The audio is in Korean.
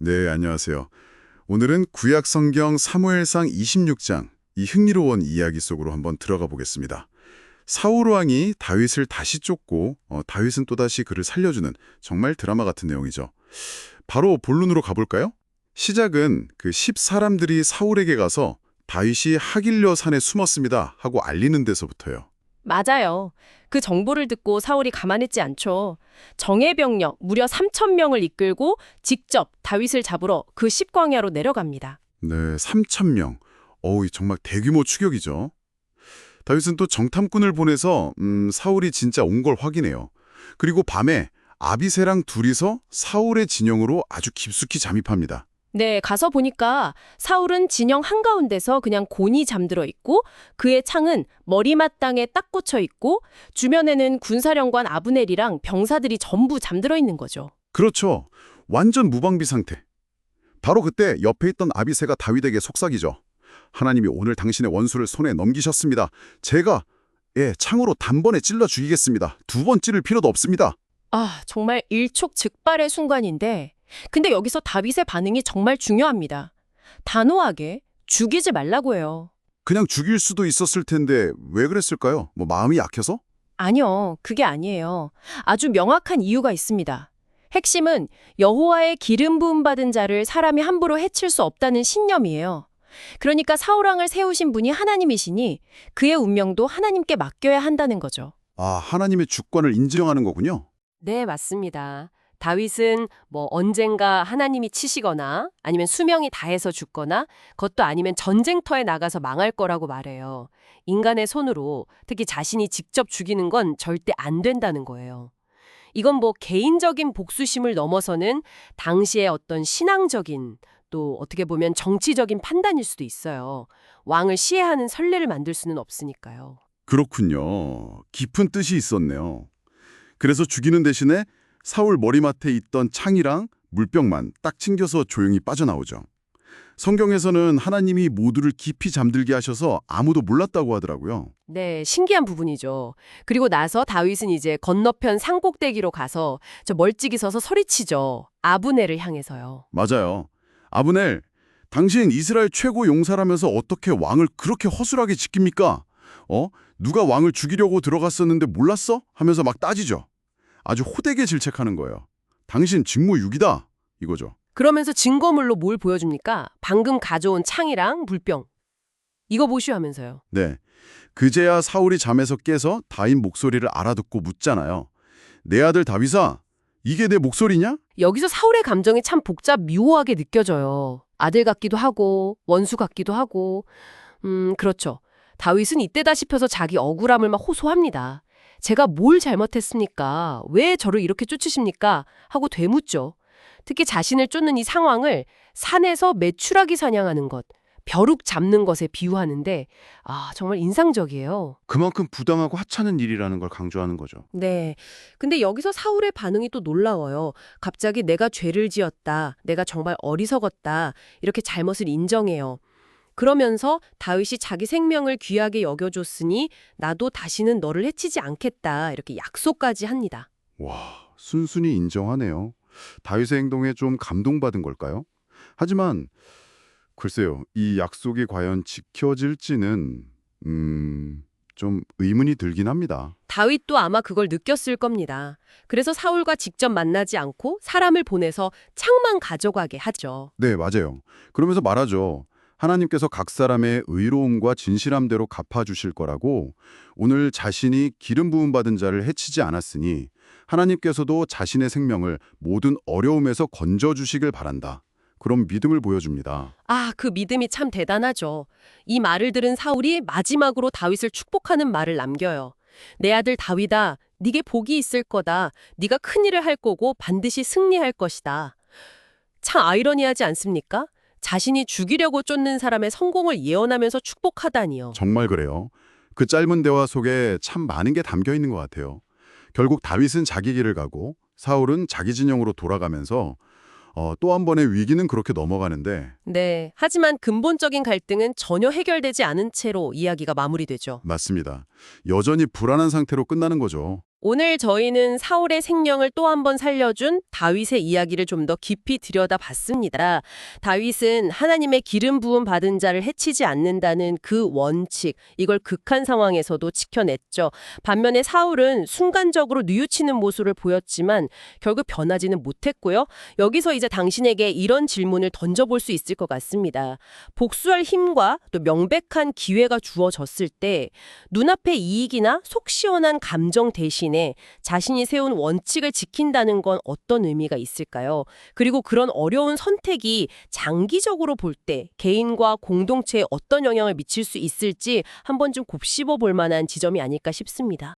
네, 안녕하세요. 오늘은 구약 성경 사무엘상 26장 이 흥미로운 이야기 속으로 한번 들어가 보겠습니다. 사울 왕이 다윗을 다시 쫓고 어, 다윗은 또다시 그를 살려주는 정말 드라마 같은 내용이죠. 바로 본론으로 가볼까요? 시작은 그 10사람들이 사울에게 가서 다윗이 하길려 산에 숨었습니다 하고 알리는 데서부터요. 맞아요. 그 정보를 듣고 사울이 가만있지 않죠. 정예 병력 무려 3천 명을 이끌고 직접 다윗을 잡으러 그 십광야로 내려갑니다. 네, 3천 명. 어우, 정말 대규모 추격이죠. 다윗은 또 정탐꾼을 보내서 음, 사울이 진짜 온 걸 확인해요. 그리고 밤에 아비세랑 둘이서 사울의 진영으로 아주 깊숙이 잠입합니다. 네, 가서 보니까 사울은 진영 한가운데서 그냥 곤히 잠들어 있고 그의 창은 머리맡 땅에 딱 꽂혀 있고 주변에는 군사령관 아브넬이랑 병사들이 전부 잠들어 있는 거죠. 그렇죠. 완전 무방비 상태. 바로 그때 옆에 있던 아비세가 다윗에게 속삭이죠. 하나님이 오늘 당신의 원수를 손에 넘기셨습니다. 제가 예, 창으로 단번에 찔러 죽이겠습니다. 두 번 찌를 필요도 없습니다. 아, 정말 일촉즉발의 순간인데 근데 여기서 다윗의 반응이 정말 중요합니다. 단호하게 죽이지 말라고 해요. 그냥 죽일 수도 있었을 텐데 왜 그랬을까요? 뭐 마음이 약해서? 아니요, 그게 아니에요. 아주 명확한 이유가 있습니다. 핵심은 여호와의 기름 부음 받은 자를 사람이 함부로 해칠 수 없다는 신념이에요. 그러니까 사울왕을 세우신 분이 하나님이시니 그의 운명도 하나님께 맡겨야 한다는 거죠. 아, 하나님의 주권을 인정하는 거군요. 네, 맞습니다. 다윗은 뭐 언젠가 하나님이 치시거나 아니면 수명이 다해서 죽거나 그것도 아니면 전쟁터에 나가서 망할 거라고 말해요. 인간의 손으로 특히 자신이 직접 죽이는 건 절대 안 된다는 거예요. 이건 뭐 개인적인 복수심을 넘어서는 당시의 어떤 신앙적인 또 어떻게 보면 정치적인 판단일 수도 있어요. 왕을 시해하는 선례를 만들 수는 없으니까요. 그렇군요. 깊은 뜻이 있었네요. 그래서 죽이는 대신에 사울 머리맡에 있던 창이랑 물병만 딱 챙겨서 조용히 빠져나오죠. 성경에서는 하나님이 모두를 깊이 잠들게 하셔서 아무도 몰랐다고 하더라고요. 네, 신기한 부분이죠. 그리고 나서 다윗은 이제 건너편 산꼭대기로 가서 저 멀찍이 서서 소리치죠. 아브넬을 향해서요. 맞아요. 아브넬, 당신 이스라엘 최고 용사라면서 어떻게 왕을 그렇게 허술하게 지킵니까? 어? 누가 왕을 죽이려고 들어갔었는데 몰랐어? 하면서 막 따지죠. 아주 호되게 질책하는 거예요. 당신 직무유기다. 이거죠. 그러면서 증거물로 뭘 보여줍니까? 방금 가져온 창이랑 물병. 이거 보시오 하면서요. 네. 그제야 사울이 잠에서 깨서 다윗 목소리를 알아듣고 묻잖아요. 내 아들 다윗아, 이게 내 목소리냐? 여기서 사울의 감정이 참 복잡 묘하게 느껴져요. 아들 같기도 하고 원수 같기도 하고 음 그렇죠. 다윗은 이때다 싶어서 자기 억울함을 막 호소합니다. 제가 뭘 잘못했습니까? 왜 저를 이렇게 쫓으십니까? 하고 되묻죠. 특히 자신을 쫓는 이 상황을 산에서 메추라기 사냥하는 것, 벼룩 잡는 것에 비유하는데 아 정말 인상적이에요. 그만큼 부당하고 하찮은 일이라는 걸 강조하는 거죠. 네. 근데 여기서 사울의 반응이 또 놀라워요. 갑자기 내가 죄를 지었다. 내가 정말 어리석었다. 이렇게 잘못을 인정해요. 그러면서 다윗이 자기 생명을 귀하게 여겨줬으니 나도 다시는 너를 해치지 않겠다. 이렇게 약속까지 합니다. 와, 순순히 인정하네요. 다윗의 행동에 좀 감동받은 걸까요? 하지만 글쎄요, 이 약속이 과연 지켜질지는 음, 좀 의문이 들긴 합니다. 다윗도 아마 그걸 느꼈을 겁니다. 그래서 사울과 직접 만나지 않고 사람을 보내서 창만 가져가게 하죠. 네, 맞아요. 그러면서 말하죠. 하나님께서 각 사람의 의로움과 진실함대로 갚아주실 거라고 오늘 자신이 기름 부음 받은 자를 해치지 않았으니 하나님께서도 자신의 생명을 모든 어려움에서 건져주시길 바란다. 그런 믿음을 보여줍니다. 아, 그 믿음이 참 대단하죠. 이 말을 들은 사울이 마지막으로 다윗을 축복하는 말을 남겨요. 내 아들 다윗아, 네게 복이 있을 거다. 네가 큰 일을 할 거고 반드시 승리할 것이다. 참 아이러니하지 않습니까? 자신이 죽이려고 쫓는 사람의 성공을 예언하면서 축복하다니요. 정말 그래요. 그 짧은 대화 속에 참 많은 게 담겨 있는 것 같아요. 결국 다윗은 자기 길을 가고 사울은 자기 진영으로 돌아가면서 어, 또 한 번의 위기는 그렇게 넘어가는데 네. 하지만 근본적인 갈등은 전혀 해결되지 않은 채로 이야기가 마무리되죠. 맞습니다. 여전히 불안한 상태로 끝나는 거죠. 오늘 저희는 사울의 생명을 또 한 번 살려준 다윗의 이야기를 좀 더 깊이 들여다봤습니다. 다윗은 하나님의 기름 부음 받은 자를 해치지 않는다는 그 원칙, 이걸 극한 상황에서도 지켜냈죠. 반면에 사울은 순간적으로 뉘우치는 모습을 보였지만 결국 변하지는 못했고요. 여기서 이제 당신에게 이런 질문을 던져볼 수 있을 것 같습니다. 복수할 힘과 또 명백한 기회가 주어졌을 때 눈앞의 이익이나 속 시원한 감정 대신에 자신이 세운 원칙을 지킨다는 건 어떤 의미가 있을까요? 그리고 그런 어려운 선택이 장기적으로 볼 때 개인과 공동체에 어떤 영향을 미칠 수 있을지 한번 좀 곱씹어 볼 만한 지점이 아닐까 싶습니다.